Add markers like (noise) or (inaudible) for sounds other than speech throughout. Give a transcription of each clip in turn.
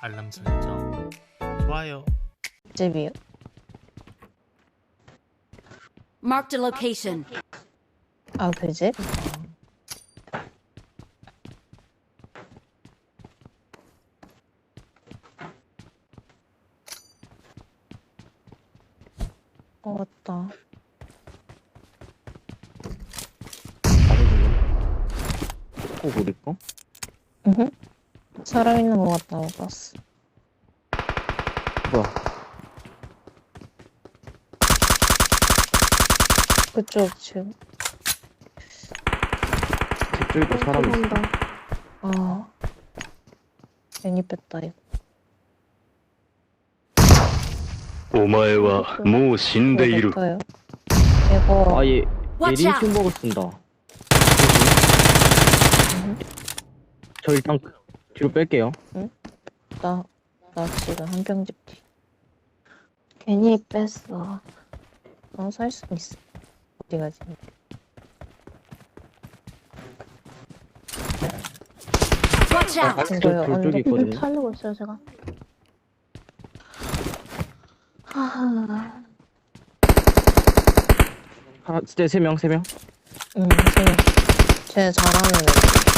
알람 설정. 좋아요. 집이요? Marked a location. 아, 그 집? 어, 맞다. 꼭 우리 거? 응? 살아있는 것 같다고 봤어. 뭐야? 그쪽 지금. 저쪽에도 사람 있어. 아. 괜히 뺐다, 이거. お前はもう死んでいる。 요 이거, 아, 얘, 얘 Watch out! 링킹버그 쓴다. 저 일단 뒤로 뺄게요. 나, 나 지금 한 병집 뒤. 괜히 뺐어. 어, 살 수 있어. 어디 가지? Watch out! 저, 이거요, 저쪽에 언제? 있거든요. 살리고 있어요, 제가. 하하. 하나, 진짜 세 명, 세 명. 응, 쟤, 쟤 잘하는 애.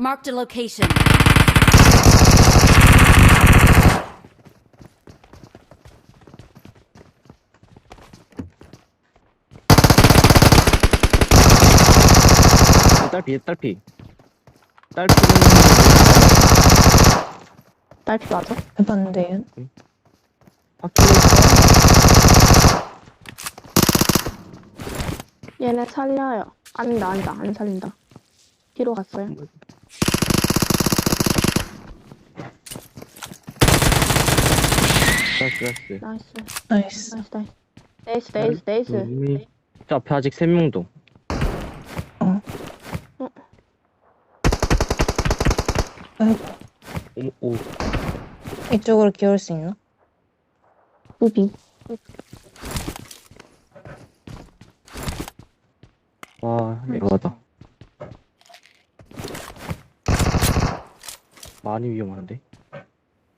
Marked a location. 딸피, 딸피. 딸피. 딸피 맞아? 해봤는데요? 바퀴. 얘네 살려요. 아니다, 아니다, 안 살린다. 뒤로 갔어요. 나이스, 나이스. 나이스, 나이스. 나이스, 나이스. 네이스, 네이스, 네이스. 음, 저 앞에 아직 세 명도. 아이고, 오, 오. 이쪽으로 기울 수 있나? 무빙. 와, 이거다. 많이 위험한데?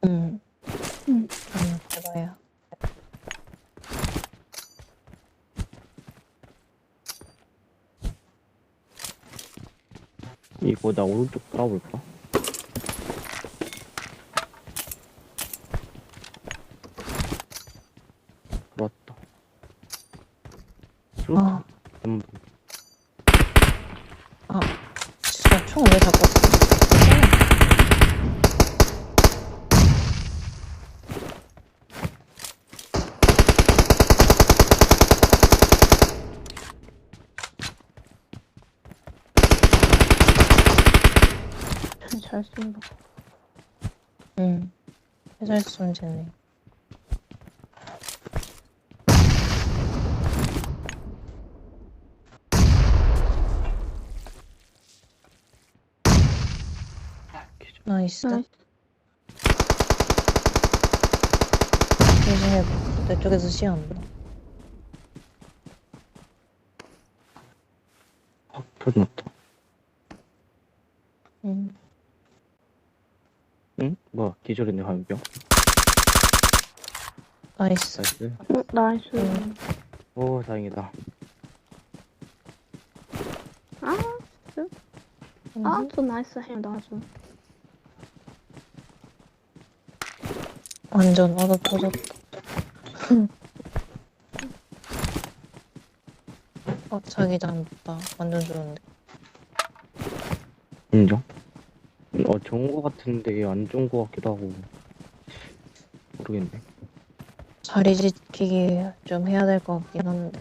응. 응. 응, 해봐요. 이거 나 오른쪽 따라볼까? 들어왔다. 아, 음, 아. 진짜 총 왜 자꾸 쏘? 잘 쏜다. 응. 해설 손재네. 나이스. 나이스. 조심해. 내 쪽에서 시한다. 확 터졌다. 응. 응? 뭐야, 기절했네, 화염병. 나이스. 나이스. 응, 나이스. 응. 오, 다행이다. 아, 응. 아주 나이스 해요, 아주. 완전 얻어 터졌다. 어, 자기장 봐. 완전 좋은데. 인정? 어, 좋은 거 같은데 안 좋은 거 같기도 하고. 모르겠네. 자리 지키기 좀 해야 될 것 같긴 한데.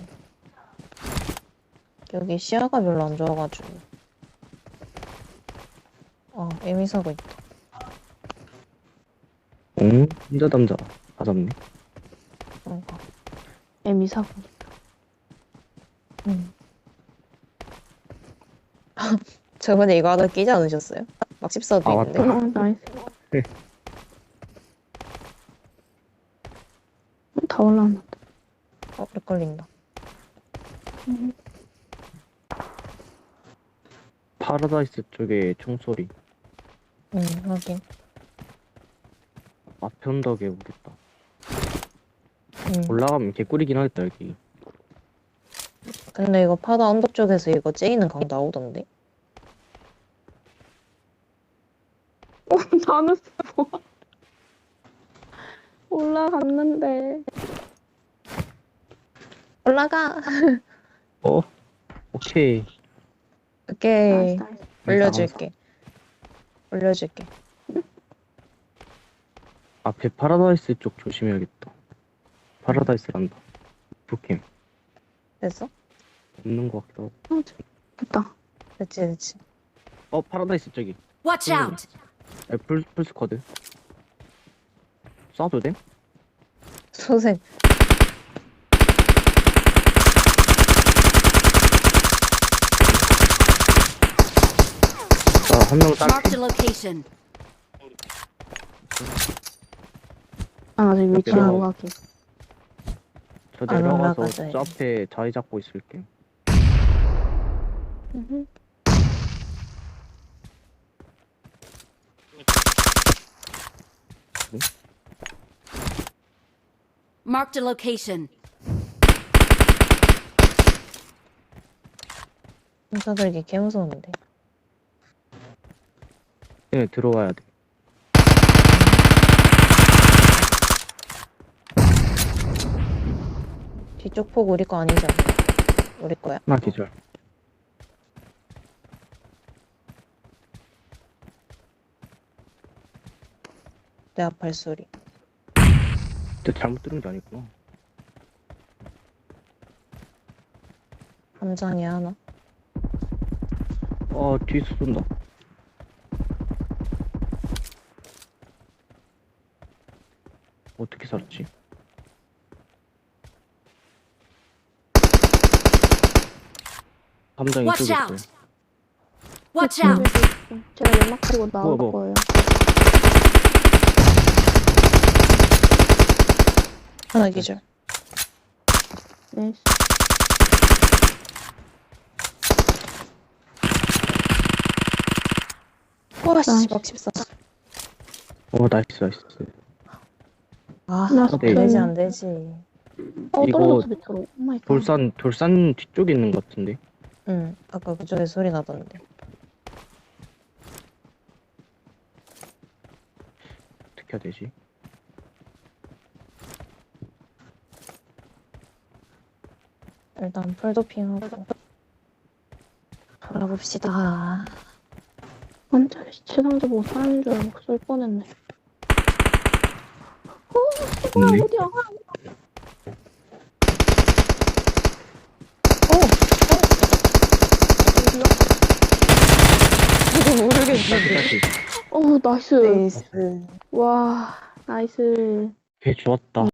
여기 시야가 별로 안 좋아가지고. 아, 에미사고 있다. 응? 혼자 남자. 다 잡네. 그런가. 에미사고. 응. 저번에 이거 하다 끼지 않으셨어요? 막 14도 아, 있는데. 맞다. 어, 나이스. 다 올라왔는데. 어, 렉 걸린다. 파라다이스 쪽에 총소리. 응, 확인. 앞에 언덕에 오겠다. 응. 올라가면 개꿀이긴 하겠다, 여기. 근데 이거 파다 언덕 쪽에서 이거 째이는 강 나오던데? (laughs) 나는 뭐. 올라갔는데. 올라가! 어? 오케이. 오케이. 나이스, 나이스. 올려줄게. 올려줄게. 앞에 파라다이스 쪽 조심해야겠다. 파라다이스란다. 부캠. 됐어? 없는 것 같기도 하고. 어, 됐다. 됐지, 됐지. 어, 파라다이스 저기. Watch out! 아, 풀, 풀스쿼드. 쏴도 돼? 소생. 아, 한명 딸. Marked a location. 아, 아직 위치 아. 안 가기. 저안 내려가서 올라가자, 저 앞에 자리 잡고 있을게. Marked a location. 혼자 들기 개 무서운데. 네, 들어와야 돼. 뒤쪽 폭 우리 거 아니잖아. 우리 거야. 하나 기절. 내 앞 발 소리. 진짜 잘못 들은 게 아니구나. 함장이 하나. 어, 뒤에서 쏜다. 어떻게 살았지? 함장 Watch 이쪽에 out! 있어요. Watch out! 제가 연막 치고 나올 뭐, 뭐. 거예요. 하나 기절. 네. 와, 씨. 막 14. 어, 나이스, 나이스. 아. 안 되지, 안 되지. 어, 이거 떨어졌어, 밑으로. 오 마이 갓. 돌산, 돌산 뒤쪽에 있는 것 같은데? 응, 아까 그쪽에 소리 나던데. 어떻게 해야 되지? 일단 풀도핑하고. 돌아봅시다. 완전 시체상자 보고 사람인 줄 알고 쏠 뻔했네. 어, 씨발, 없네. 어디야? 이거 모르겠는데. 다시. 어, 나이스. 네이스. 와, 나이스. 개 좋았다.